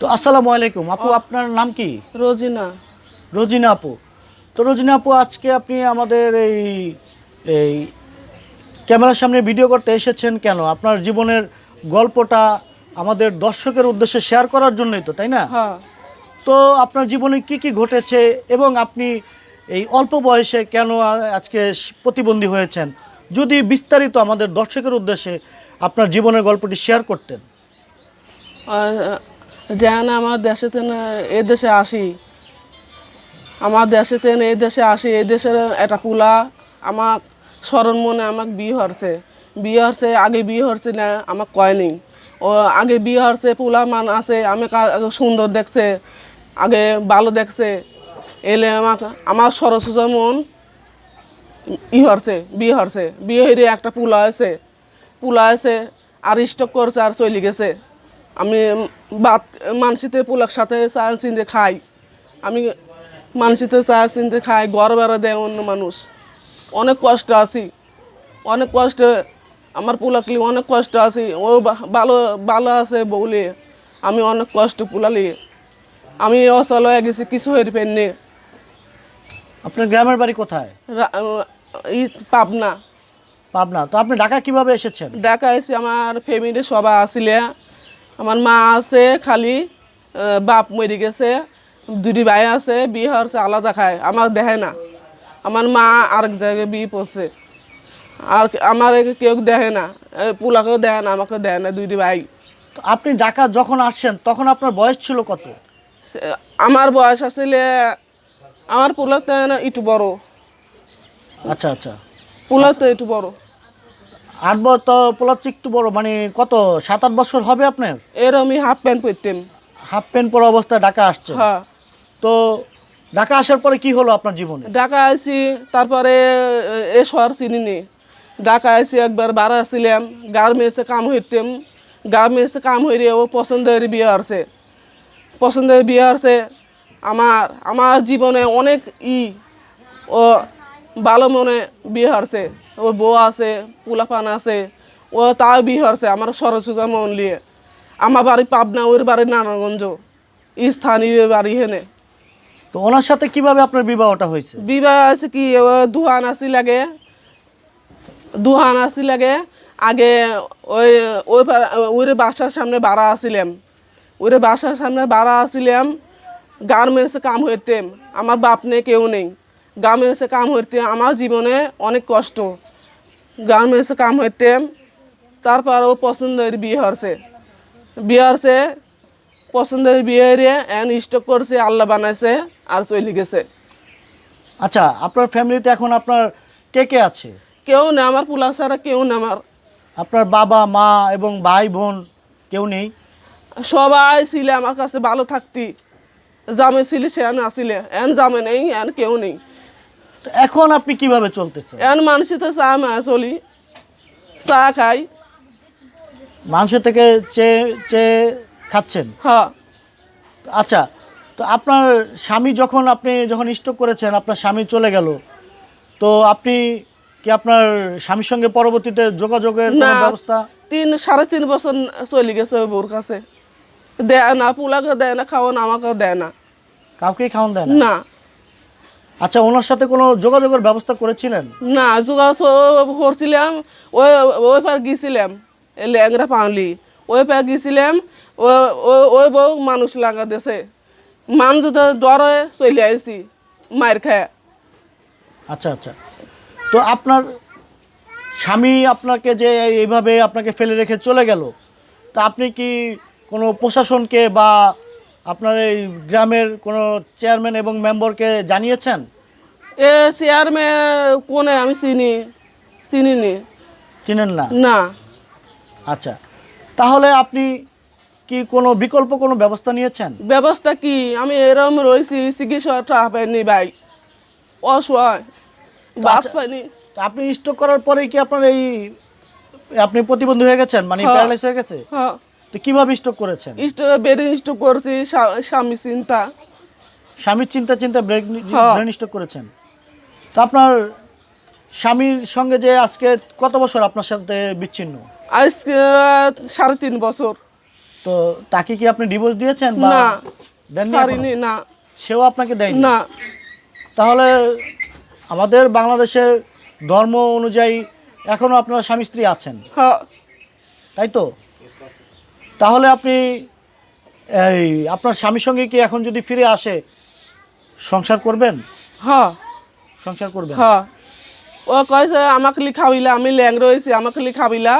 তো আসসালামু আলাইকুম। আপু আপনার নাম কি? রোজিনা। রোজিনা আপু। তো রোজিনা আপু আজকে আপনি আমাদের এই এই ক্যামেরার সামনে ভিডিও করতে এসেছেন কেন? আপনার জীবনের গল্পটা আমাদের দর্শকের উদ্দেশ্যে শেয়ার করার জন্যই তো তাই না? হ্যাঁ তো আপনার জীবনে কি কি ঘটেছে এবং আপনি এই অল্প বয়সে কেন আজকে প্রতিবন্ধী হয়েছেন? যদি বিস্তারিত আমাদের দর্শকের উদ্দেশ্যে আপনার জীবনের গল্পটি শেয়ার করতেন। যেন আমার দেশেতে না এ দেশে আসি। আমার দেশেতে না এ দেশে আসি, এ দেশের একটা পুলা আমার স্মরণ মনে আমাকে বিয়ে হরছে। বিয়ে হরছে, আগে বিয়ে হরছে না, আমাকে কয়নি ও, আগে বিয়ে হরছে, পুলা মান আছে, আমি সুন্দর দেখছে, আগে ভালো দেখছে। এলে আমাকে, আমার সরস্বত মন ই হরছে, বিয়ে হরছে। বিয়ে হইরে একটা পুলা আছে। পুলা আছে আর স্টক করছে আর চলে গেছে। আমি বাত মানসিতে পুলার সাথে চা চিনতে খাই। আমি মানসিতে চা চিনতে খাই ঘর বেড়া দেয় অন্য মানুষ। অনেক কষ্ট আছি। অনেক কষ্ট আমার পুলাকলি অনেক কষ্ট আছি। ও ভালো ভালো আছে বউলে আমি অনেক কষ্ট পুলালি। আমি অচল হয়ে গেছি কিছু হয়ে পেননি আপনার গ্রামের বাড়ি কোথায়? পাবনা। পাবনা। তো আপনি ঢাকা কীভাবে এসেছেন? ঢাকা এসে আমার ফ্যামিলি সবাই আসিলে। আমার মা আছে খালি বাপ মরে গেছে দুটি ভাই আছে বিয়ে হচ্ছে আলাদা খায় আমার দেখে না। আমার মা আরেক জায়গায় বিয়ে পড়ছে আর আমার কেউ দেখে না পুলাকেও দেয় না আমাকে দেয় না দুইটি ভাই। তো আপনি ঢাকা যখন আসছেন তখন আপনার বয়স ছিল কত? আমার বয়স আসলে আমার পুলাতে একটু বড়। আচ্ছা আচ্ছা। পুলাতে একটু বড়। আট বছর তো পোলাচ্ছি একটু বড় মানে কত সাত আট বছর হবে আপনার? এর আমি হাফ প্যান্ট পরতাম। হাফ প্যান্ট পরা অবস্থায় ঢাকা আসছে? হ্যাঁ। তো ঢাকা আসার পরে কি হলো আপনার জীবনে? ঢাকা আইসি তারপরে এ শহর চিনি নি। ঢাকা আইসি একবার বারা আসছিলাম গার্মেন্টসে কাম হইতাম। গার্মেন্টসে কাম হইরে ও পছন্দের বিয়ে আসছে পছন্দের বিয়ে আসছে আমার আমার জীবনে অনেক ই ও ভালো মনে বিয়ে হারছে। ও বউ আছে পোলাপান আছে ও তাও বিয়ে হারছে আমার সরস্বতী মন লিয়ে আমার বাড়ি পাবনা ওর বাড়ি নারায়ণগঞ্জ স্থানীয় বাড়ি হেনে তো ওনার সাথে কীভাবে আপনার বিবাহটা হয়েছে? বিবাহ আছে কি ও দুহান আসি লাগে দুহান আসি লাগে আগে ওই ওই ওর বাসার সামনে বাড়া আসিলাম ওর বাসার সামনে বাড়া আসিলাম গার্মেন্টসে কাম হইতাম আমার বাপ নেই কেউ নেই। গার্মেন্টসে কাম হইতে আমার জীবনে অনেক কষ্ট। গার্মেন্টসে কাম হইতাম তারপর ও পছন্দের বিয়ে হচ্ছে বিয়ে হচ্ছে পছন্দের বিয়ে হয়ে এন স্টক করছে আল্লাহ বানাইছে আর চলে গেছে। আচ্ছা আপনার ফ্যামিলিতে এখন আপনার কে কে আছে? কেউ না আমার পোলা ছাড়া কেউ না আমার। আপনার বাবা মা এবং ভাই বোন কেউ নেই? সবাই ছিলে আমার কাছে ভালো থাকতি। জামে ছিলে সে আসিলে। এন জামে নেই এন কেউ নেই। এখন আপনি কীভাবে চলতেছেন? এন মানুষের তো চা মা চলি চা খাই। মানুষের থেকে চেয়ে চেয়ে খাচ্ছেন? হ্যাঁ। আচ্ছা তো আপনার স্বামী যখন আপনি যখন স্টক করেছেন আপনার স্বামী চলে গেল তো আপনি কি আপনার স্বামীর সঙ্গে পরবর্তীতে যোগাযোগের কোনো না ব্যবস্থা? তিন সাড়ে তিন বছর চলে গেছে ওই বউর কাছে। দেয় না পোলাকে দেয় না খাওয়ান আমাকেও দেয় না। কাউকেই খাওয়ান দেয় না? না। আচ্ছা ওনার সাথে কোনো যোগাযোগের ব্যবস্থা করেছিলেন? না যোগাযোগ করছিলাম ওই ওই পার গিয়েছিলাম এই ল্যাংরা পাউলি ওই পার গিয়েছিলাম ও- ও- ওই বউ মানুষ লাগা দেশে। মানুষ ডরে চলে আইছি মায়ের খায়। আচ্ছা আচ্ছা। তো আপনার স্বামী আপনাকে যে এইভাবে আপনাকে ফেলে রেখে চলে গেল তা আপনি কি কোনো প্রশাসনকে বা আপনার এই গ্রামের কোনো চেয়ারম্যান এবং মেম্বারকে জানিয়েছেন? এ চেয়ারম্যান কোনে? আমি চিনি চিনি নি চিনেন না? না। আচ্ছা। তাহলে আপনি কি কোনো বিকল্প কোনো ব্যবস্থা নিয়েছেন? ব্যবস্থা কি? আমি এরম রয়েছি চিকিৎসা টাকা পাইনি ভাই। অসহায়। বাপ আচ্ছা। পাইনি। আপনি স্টক করার পরে কি আপনার এই আপনি প্রতিবন্ধী হয়ে গেছেন? মানে। প্যারালাইজ হয়ে গেছে? হ্যাঁ। তো কীভাবে স্টক করেছেন? স্টো বেরিয়ে স্টোক করছি স্বা- স্বামী চিন্তা। স্বামীর চিন্তা চিন্তা ব্রেন। ব্রেন স্টক করেছেন? তো আপনার স্বামীর সঙ্গে যে আজকে কত বছর আপনার সাথে বিচ্ছিন্ন? আজকে সাড়ে তিন বছর। তো তাকে কি আপনি ডিভোর্স দিয়েছেন বা না দেননি সারিনি এখনও? না। সেও আপনাকে দেয়নি? না। তাহলে আমাদের বাংলাদেশের ধর্ম অনুযায়ী এখনও আপনারা স্বামী স্ত্রী আছেন। হ্যাঁ তাই তো? তাহলে আপনি এই আপনার স্বামীর সঙ্গে কি এখন যদি ফিরে আসে সংসার করবেন? হ্যাঁ সংসার করবেন হ্যাঁ। ও কয়েছে আমাকে লি খাবিলা আমি ল্যাংড়ো হয়েছি আমাকে লি খাবিলা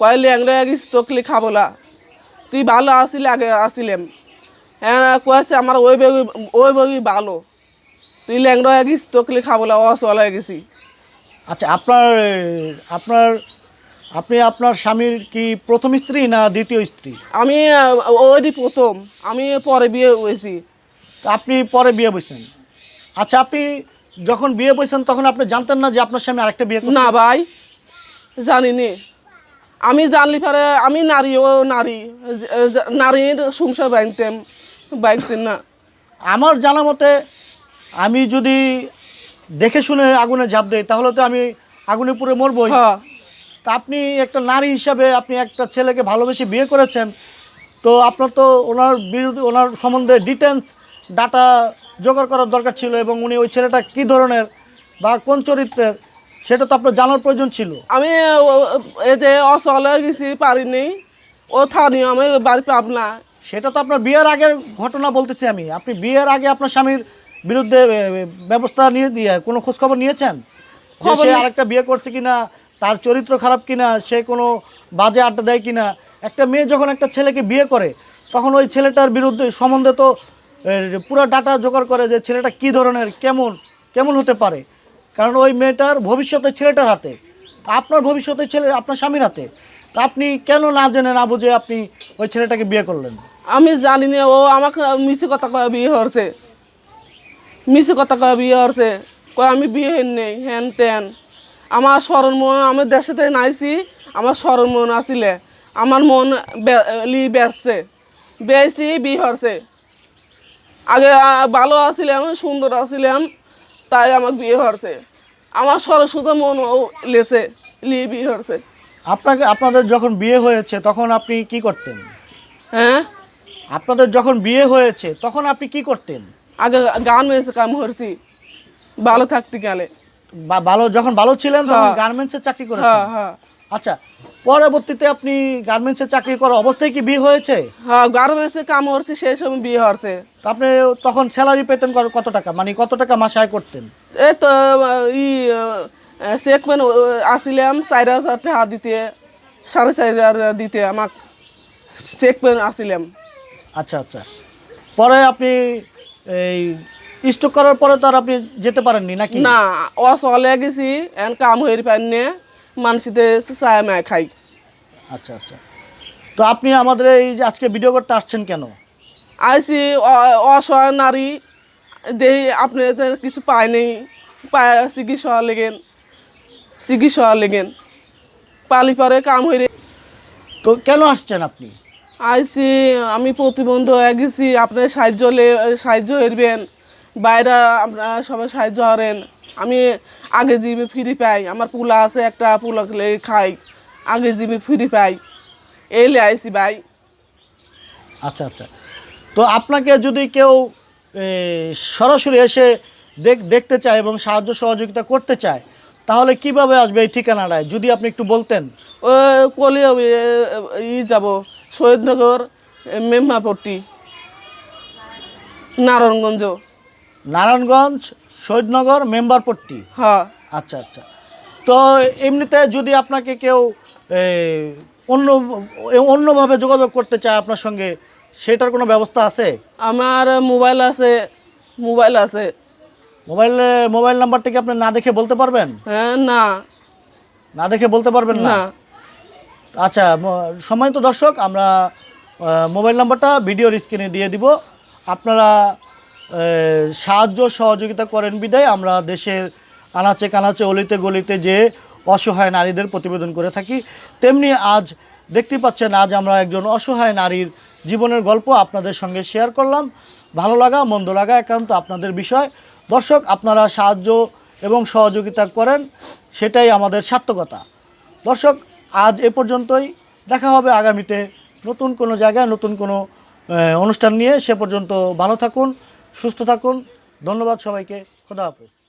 কয় ল্যাংড়ো গেছিস তোকে লি খাবলা। তুই ভালো আসিলে আগে আসিলাম। হ্যাঁ কয়েছে আমার ওই বেগি ওই বেগি ভালো। তুই ল্যাংড়ো গেছিস তোকে লি খাবলা অসল হয়ে গেছি। আচ্ছা আপনার আপনার আপনি আপনার স্বামীর কি প্রথম স্ত্রী না দ্বিতীয় স্ত্রী? আমি ওই প্রথম। আমি পরে বিয়ে হয়েছি। তো আপনি পরে বিয়ে বসেন আচ্ছা আপনি যখন বিয়ে বসেন তখন আপনি জানতেন না যে আপনার স্বামী আরেকটা বিয়ে না ভাই জানিনি। আমি জানলি পারে আমি নারী ও নারী নারীর সংসার বাইনতাম বাইনতেন না। আমার জানা মতে আমি যদি দেখে শুনে আগুনে ঝাঁপ দেই তাহলে তো আমি আগুনে পুড়ে মরবই। হ্যাঁ। তা আপনি একটা নারী হিসাবে আপনি একটা ছেলেকে ভালোবেসে বিয়ে করেছেন তো আপনার তো ওনার বিরুদ্ধে ওনার সম্বন্ধে ডিটেলস ডাটা জোগাড় করার দরকার ছিল এবং উনি ওই ছেলেটা কি ধরনের বা কোন চরিত্রের সেটা তো আপনার জানার প্রয়োজন ছিল। আমি যে অসল গেছি পারিনি। ও থানি আমি বাড়ি পাব না। সেটা তো আপনার বিয়ের আগের ঘটনা বলতেছি আমি। আপনি বিয়ের আগে আপনার স্বামীর বিরুদ্ধে ব্যবস্থা নিয়ে দিয়ে কোনো খোঁজখবর নিয়েছেন? সে আরেকটা বিয়ে করছে কিনা তার চরিত্র খারাপ কিনা সে কোনো বাজে আড্ডা দেয় কিনা? একটা মেয়ে যখন একটা ছেলেকে বিয়ে করে তখন ওই ছেলেটার বিরুদ্ধে সম্বন্ধে তো পুরো ডাটা জোগাড় করে যে ছেলেটা কী ধরনের, কেমন কেমন হতে পারে। কারণ ওই মেয়েটার ভবিষ্যতে ছেলেটার হাতে। আপনার ভবিষ্যতে ছেলে, আপনার স্বামীর হাতে। তা আপনি কেন না জেনে, না বুঝে আপনি ওই ছেলেটাকে বিয়ে করলেন? আমি জানি না, ও আমাকে মিছে কথা কয়ে বিয়ে হরছে। মিছে কথা কয়ে বিয়ে হরছে। কয় আমি বিয়ে হেন নেই হেন তেন। আমার স্মরণ মন, আমি দেশেতে নাইছি, আমার স্মরণ মন আসিলে। আমার মন লি বেসছে। বেশি বিয়ে হরছে। আগে ভালো আছিলাম সুন্দর আছিলাম তাই আমাকে বিয়ে হরছে আমার সরস্বত মন ও লেছে লি বিয়ে হরছে আপনাকে আপনাদের যখন বিয়ে হয়েছে তখন আপনি কি করতেন? হ্যাঁ? আপনাদের যখন বিয়ে হয়েছে তখন আপনি কি করতেন? আগে গান মেয়েছে কাম হরছি ভালো থাকতে গেলে। ভালো যখন ভালো ছিলেন তখন হ্যাঁ। গার্মেন্টসে চাকরি করেছেন? হ্যাঁ হ্যাঁ। আচ্ছা পরবর্তীতে আপনি গার্মেন্টসে চাকরি করা অবস্থায় কি বিয়ে হয়েছে? হ্যাঁ গার্মেন্টসে কাম হচ্ছে সেই সময় বিয়ে হচ্ছে। তো আপনি তখন স্যালারি পেতেন কত- কত টাকা? মানে কত টাকা মাসে আয় করতেন? এ তো ই চেক পেন আসিলাম চার হাজার টাকা দিতে সাড়ে চার হাজার দিতে আমাক চেক পেন আসিলাম। আচ্ছা আচ্ছা। পরে আপনি এই স্টক করার পরে তো আর আপনি যেতে পারেননি নাকি? না ও চলে গেছি এন কাম হয়ে পাইনে মানুষতে চায় মায় খাই। আচ্ছা আচ্ছা। তো আপনি আমাদের এই যে আজকে ভিডিও করতে আসছেন কেন? আইসি অসহায় নারী দেহি আপনি কিছু পায় নেই। পায় চিকিৎসা লেগেন চিকিৎসা লেগেন। পালি পরে কাম হয়ে তো কেন আসছেন আপনি? আইসি আমি প্রতিবন্ধ হয়ে গেছি। আপনার সাহায্য সাহায্য হইবেন বাইরে আপনার সবাই সাহায্য হরেন। আমি আগে জিমে ফ্রি পাই আমার পোলা আছে একটা পোলা খাই আগে জিমে ফ্রি পাই। এলে আইসি ভাই। আচ্ছা আচ্ছা। তো আপনাকে যদি কেউ সরাসরি এসে দেখ দেখতে চায় এবং সাহায্য সহযোগিতা করতে চায় তাহলে কীভাবে আসবে এই ঠিকানাটায়? যদি আপনি একটু বলতেন। ও কলি ই যাব শহীদনগর মেম্মাপট্টি নারায়ণগঞ্জ। নারায়ণগঞ্জ শহীদনগর মেম্বারপট্টি হ্যাঁ। আচ্ছা আচ্ছা। তো এমনিতে যদি আপনাকে কেউ অন্য অন্যভাবে যোগাযোগ করতে চায় আপনার সঙ্গে সেটার কোনো ব্যবস্থা আছে? আমার মোবাইল আছে মোবাইল আছে। মোবাইলে মোবাইল নাম্বারটা কি আপনি না দেখে বলতে পারবেন? হ্যাঁ না। না দেখে বলতে পারবেন না? আচ্ছা সম্মানিত দর্শক আমরা মোবাইল নাম্বারটা ভিডিওর স্ক্রিনে দিয়ে দিব। আপনারা সাহায্য সহযোগিতা করেন বিদায়। আমরা দেশের আনাচে কানাচে, অলিতে গলিতে যে অসহায় নারীদের প্রতিবেদন করে থাকি, তেমনি আজ দেখতে পাচ্ছেন, আজ আমরা একজন অসহায় নারীর জীবনের গল্প আপনাদের সঙ্গে শেয়ার করলাম। ভালো লাগা, মন্দ লাগা একান্ত আপনাদের বিষয়। দর্শক, আপনারা সাহায্য এবং সহযোগিতা করেন, সেটাই আমাদের সার্থকতা। দর্শক, আজ এ পর্যন্তই। দেখা হবে আগামীতে নতুন কোনো জায়গায়, নতুন কোনো অনুষ্ঠান নিয়ে। সে পর্যন্ত ভালো থাকুন। সুস্থ থাকুন। ধন্যবাদ সবাইকে। খোদা হাফেজ।